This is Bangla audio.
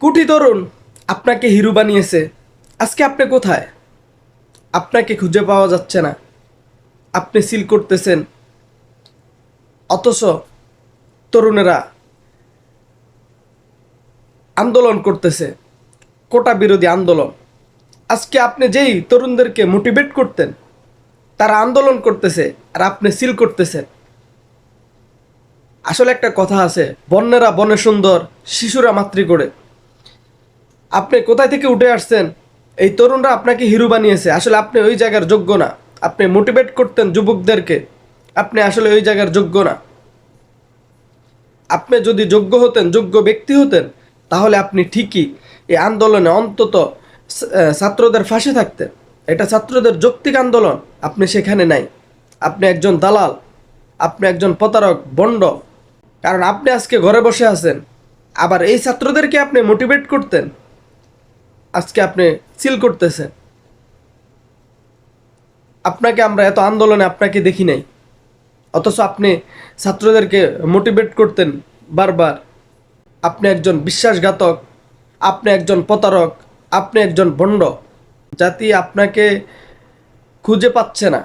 কোটি তরুণ, আপনাকে হিরো বানিয়েছে। আজকে আপনি কোথায়? আপনাকে খুঁজে পাওয়া যাচ্ছে না। আপনি সিল করতেছেন। অথচ তরুণেরা আন্দোলন করতেছে। কোটা বিরোধী আন্দোলন। আজকে আপনি যেই তরুণদেরকে মোটিভেট করতেন, তারা আন্দোলন করতেছে আর আপনি সিল করতেছেন। আসলে একটা কথা আছে, বন্যেরা বনে সুন্দর, শিশুরা মাতৃ করে। আপনি কোথায় থেকে উঠে আসছেন? এই তরুণরা আপনাকে হিরো বানিয়েছে। আসলে আপনি ওই জায়গার যোগ্য না। আপনি মোটিভেট করতেন যুবকদেরকে। আপনি আসলে ওই জায়গার যোগ্য না। আপনি যদি যোগ্য হতেন, যোগ্য ব্যক্তি হতেন, তাহলে আপনি ঠিকই এই আন্দোলনে অন্তত ছাত্রদের ফাঁসে থাকতেন। এটা ছাত্রদের যৌক্তিক আন্দোলন। আপনি সেখানে নাই। আপনি একজন দালাল। আপনি একজন প্রতারক, বন্ড। কারণ আপনি আজকে ঘরে বসে আছেন। আবার এই ছাত্রদেরকে আপনি মোটিভেট করতেন। আজকে আপনি সিল করতেছেন। আপনাকে আমরা এত আন্দোলনে আপনাকে দেখি নাই। অথচ আপনি ছাত্রদেরকে মোটিভেট করতেন বারবার। আপনি একজন বিশ্বাসঘাতক, আপনি একজন প্রতারক, আপনি একজন ভণ্ড জাতি আপনাকে খুঁজে পাচ্ছে না।